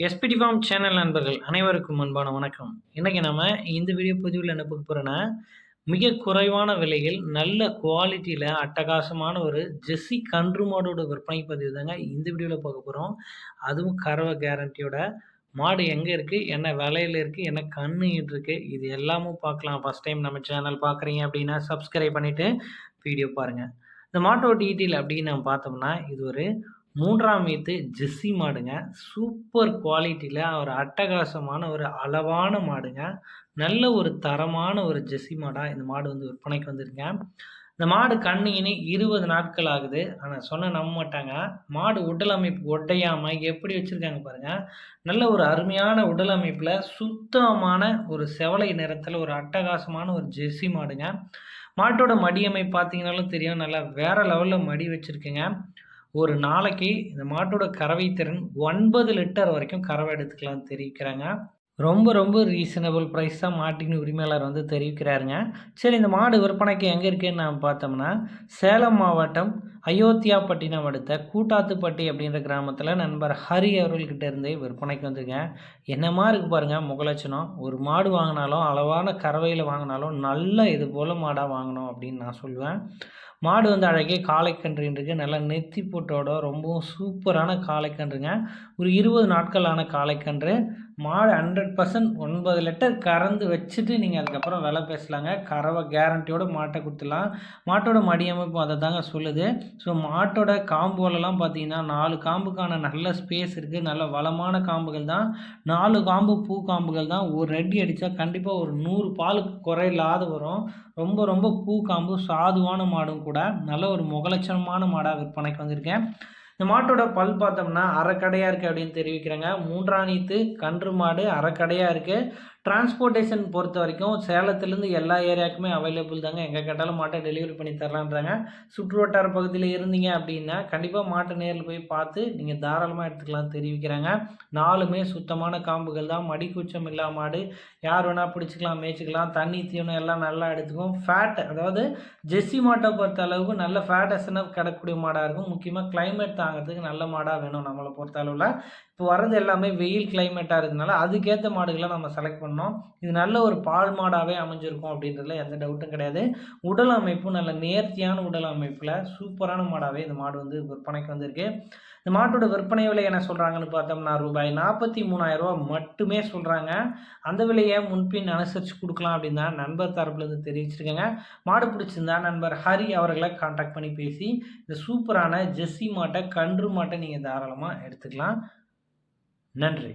SPD form channel நண்பர்கள் அனைவருக்கும் அன்பான வணக்கம். இன்றைக்கி நம்ம இந்த வீடியோ பதிவில் என்ன பார்க்க போகிறோன்னா மிக குறைவான விலையில் நல்ல குவாலிட்டியில் அட்டகாசமான ஒரு ஜெஸ்ஸி கன்று மாடோட விற்பனை பதிவு தாங்க இந்த வீடியோவில் பார்க்க போகிறோம் அதுவும் கறவை கேரண்டியோட மாடு எங்கே இருக்குது என்ன விலையில் இருக்குது என்ன கண்ணு இருக்குது இது எல்லாமும் பார்க்கலாம். ஃபஸ்ட் டைம் நம்ம சேனல் பார்க்குறீங்க அப்படின்னா சப்ஸ்கிரைப் பண்ணிவிட்டு வீடியோ பாருங்கள் இந்த மாட்டோட டீட்டெயில் அப்படின்னு நம்ம பார்த்தோம்னா இது ஒரு மூன்றாம் வீத்து ஜெஸ்ஸி மாடுங்க. சூப்பர் குவாலிட்டியில் ஒரு அட்டகாசமான ஒரு அளவான மாடுங்க. நல்ல ஒரு தரமான ஒரு ஜெஸ்ஸி மாடாக இந்த மாடு வந்து விற்பனைக்கு வந்துருங்க. இந்த மாடு கண்ணின்னு இருபது நாட்கள் ஆகுது. ஆனால் சொன்ன நம்ப மாட்டாங்க மாடு உடல் அமைப்பு ஒட்டையாமல் எப்படி வச்சுருக்காங்க பாருங்கள் நல்ல ஒரு அருமையான உடல் அமைப்பில் சுத்தமான ஒரு செவலை நிறத்தில் ஒரு அட்டகாசமான ஒரு ஜெர்சி மாடுங்க. மாட்டோட மடி அமைப்பு பார்த்தீங்கனாலும் தெரியும். நல்லா வேறு லெவலில் மடி வச்சுருக்குங்க. ஒரு நாளைக்கு இந்த மாட்டோட கறவை திறன் ஒன்பது லிட்டர் வரைக்கும் கறவை எடுத்துக்கலாம்னு தெரிவிக்கிறாங்க. ரொம்ப ரொம்ப ரீசனபிள் ப்ரைஸ் தான் மாட்டின் உரிமையாளர் வந்து தெரிவிக்கிறாருங்க. சரி இந்த மாடு விற்பனைக்கு எங்கே இருக்குன்னு நான் பார்த்தோம்னா சேலம் மாவட்டம் அயோத்தியாப்பட்டினம் அடுத்த கூட்டாத்துப்பட்டி அப்படின்ற கிராமத்தில் நண்பர் ஹரி அவர்கள்கிட்ட இருந்து விற்பனைக்கு வந்திருக்கேன். என்னமா இருக்குது பாருங்கள் முகலட்சணம். ஒரு மாடு வாங்கினாலும் அளவான கறவையில் வாங்கினாலும் நல்ல இது போல் மாடாக வாங்கணும் அப்படின்னு நான் சொல்லுவேன் மாடு வந்து அழகே காளைக்கன்றுன்றிருக்கு நல்லா நெத்தி போட்டோட ரொம்பவும் சூப்பரான காளைக்கன்றுங்க. ஒரு இருபது நாட்களான ஆன காளைக்கன்று. மாடு ஹண்ட்ரட் பர்சன்ட் ஒன்பது லிட்டர் கறந்து வச்சுட்டு நீங்கள் அதுக்கப்புறம் விலை பேசலாங்க. கறவை கேரண்டியோட மாட்டை கொடுத்துடலாம். மாட்டோட மடியமைப்பு அதை தாங்க சொல்லுது. ஸோ மாட்டோட காம்புகளெல்லாம் பார்த்தீங்கன்னா நாலு காம்புக்கான நல்ல ஸ்பேஸ் இருக்குது நல்ல வளமான காம்புகள் தான். நாலு காம்பு பூ காம்புகள் தான். ஒரு ரெட்டி அடித்தா கண்டிப்பாக ஒரு நூறு பாலுக்கு குறையில்லாத வரும். ரொம்ப ரொம்ப பூ காம்பு சாதுவான மாடும் கூட. நல்ல ஒரு முகலட்சணமான மாடாக விற்பனைக்கு வந்திருக்கேன். இந்த மாட்டோட பல் பார்த்தோம்னா அரைக்கடையாக இருக்குது அப்படின்னு தெரிவிக்கிறாங்க. மூன்றாணித்து கன்று மாடு அரைக்கடையாக இருக்குது டிரான்ஸ்போர்ட்டேஷன் பொறுத்த வரைக்கும் சேலத்துலேருந்து எல்லா ஏரியாவுக்குமே அவைலபிள் தாங்க. எங்கே கேட்டாலும் மாட்டை டெலிவரி பண்ணி தரலான்றாங்க. சுற்று வட்டார பகுதியில் இருந்தீங்க அப்படின்னா கண்டிப்பாக மாட்டை நேரில் போய் பார்த்து நீங்கள் தாராளமாக எடுத்துக்கலாம் தெரிவிக்கிறாங்க. நாலுமே சுத்தமான காம்புகள் தான். மடிக்கூச்சம் இல்லாம மாடு யார் வேணால் பிடிச்சிக்கலாம் மேய்ச்சிக்கலாம். தண்ணி தீவனம் எல்லாம் நல்லா எடுத்துக்கும். ஃபேட் அதாவது ஜெஸ்ஸி மாட்டை பொறுத்த அளவுக்கு நல்ல ஃபேட் எஸ்என்எஃப் கிடக்கக்கூடிய மாடாக இருக்கும். முக்கியமாக கிளைமேட் தாங்கிறதுக்கு நல்ல மாடாக வேணும் நம்மளை பொறுத்த அளவில். இப்போ வர்றது எல்லாமே வெயில் கிளைமேட்டாக இருக்கிறதுனால அதுக்கேற்ற மாடுகளை நம்ம செலக்ட் பண்ணோம். இது நல்ல ஒரு பால் மாடாகவே அமைஞ்சிருக்கும் அப்படின்றதுல எந்த டவுட்டும் கிடையாது. உடல் அமைப்பும் நல்ல நேர்த்தியான உடல் அமைப்பில் சூப்பரான மாடாகவே இந்த மாடு வந்து விற்பனைக்கு வந்திருக்கு. இந்த மாட்டோட விற்பனை விலை என்ன சொல்கிறாங்கன்னு பார்த்தோம்னா ரூபாய் நாற்பத்தி மூணாயிரரூவா மட்டுமே சொல்கிறாங்க அந்த விலையை முன்பின் அனுசரித்து கொடுக்கலாம் அப்படின்னு தான் நண்பர் தரப்புலேருந்து தெரிவிச்சிருக்கேங்க. மாடு பிடிச்சிருந்தா நண்பர் ஹரி அவர்களை காண்டாக்ட் பண்ணி பேசி இந்த சூப்பரான ஜெஸ்ஸி மாட்டை கன்று மாட்டை நீங்கள் தாராளமாக எடுத்துக்கலாம். நன்றி.